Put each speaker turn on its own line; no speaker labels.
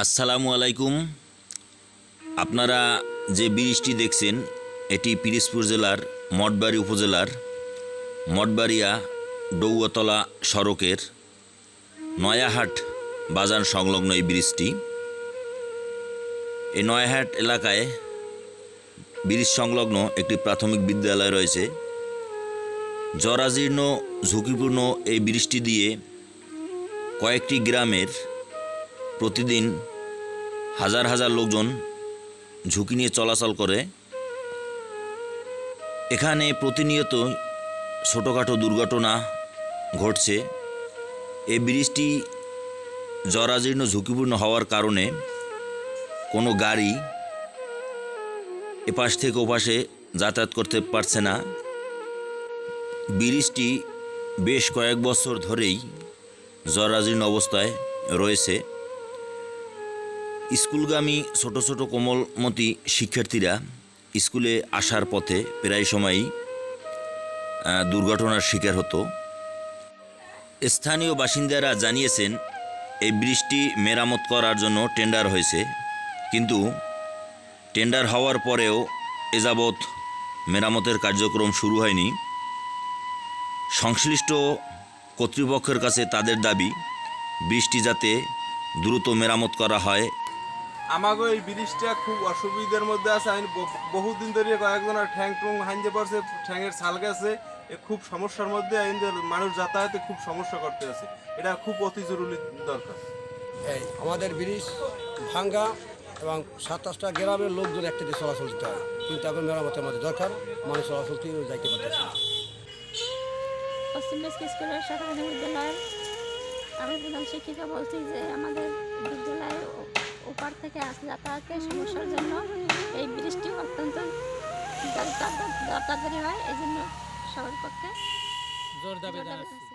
আসসালামু আলাইকুম। আপনারা যে ব্রিজটি দেখছেন, এটি পিরিজপুর জেলার মঠবাড়ি উপজেলার মঠবাড়িয়া ডৌয়াতলা সড়কের নয়াহাট বাজার সংলগ্ন এই ব্রিজটি। এই নয়াহাট এলাকায় ব্রিজ সংলগ্ন একটি প্রাথমিক বিদ্যালয় রয়েছে। জরাজীর্ণ, ঝুঁকিপূর্ণ এই ব্রিজটি দিয়ে কয়েকটি গ্রামের প্রতিদিন হাজার হাজার লোকজন ঝুঁকি নিয়ে চলাচল করে। এখানে প্রতিনিয়ত ছোটোখাটো দুর্ঘটনা ঘটছে। এই ব্রিজটি জরাজীর্ণ, ঝুঁকিপূর্ণ হওয়ার কারণে কোনো গাড়ি এপাশ থেকে ওপাশে যাতায়াত করতে পারছে না। ব্রিজটি বেশ কয়েক বছর ধরেই জরাজীর্ণ অবস্থায় রয়েছে। স্কুলগামী ছোট ছোট কোমলমতি শিক্ষার্থীরা স্কুলে আসার পথে প্রায় সময়ই দুর্ঘটনার শিকার হতো। স্থানীয় বাসিন্দারা জানিয়েছেন, এই বৃষ্টি মেরামত করার জন্য টেন্ডার হয়েছে। কিন্তু টেন্ডার হওয়ার পরেও এ যাবৎ মেরামতের কার্যক্রম শুরু হয়নি। সংশ্লিষ্ট কর্তৃপক্ষের কাছে তাদের দাবি, বৃষ্টি যাতে দ্রুত মেরামত করা হয়
আমাকে এই ব্রিজটা খুব অসুবিধার মধ্যে আছে। আমি বহুদিন ধরে কয়েকজনের ঠ্যাং টুং হাঞ্জে পড়ছে ঠ্যাঙের ছাল গেছে এ খুব সমস্যার মধ্যে মানুষ যাতায়াতে খুব সমস্যা করতে আছে। এটা খুব অতি জরুরি দরকার।
এই আমাদের ব্রিজ ভাঙ্গা এবং সাতাশটা গ্রামের লোকজন একটা দিয়ে চলাচল দিতে হয়। কিন্তু এখন মেরামতের আমাদের দরকার মানুষ চলাচল যাইতে পারতেছে না।
পশ্চিম বেসকে স্কুলের সরকারি বিদ্যালয়ের আমি প্রধান শিক্ষিকা বলছি যে আমাদের যাতায়াতের সমস্যার জন্য এই বৃষ্টি অত্যন্ত দরকার দরকারি হয় এই জন্য সবার পক্ষে
জোর দাবি
জানাচ্ছি।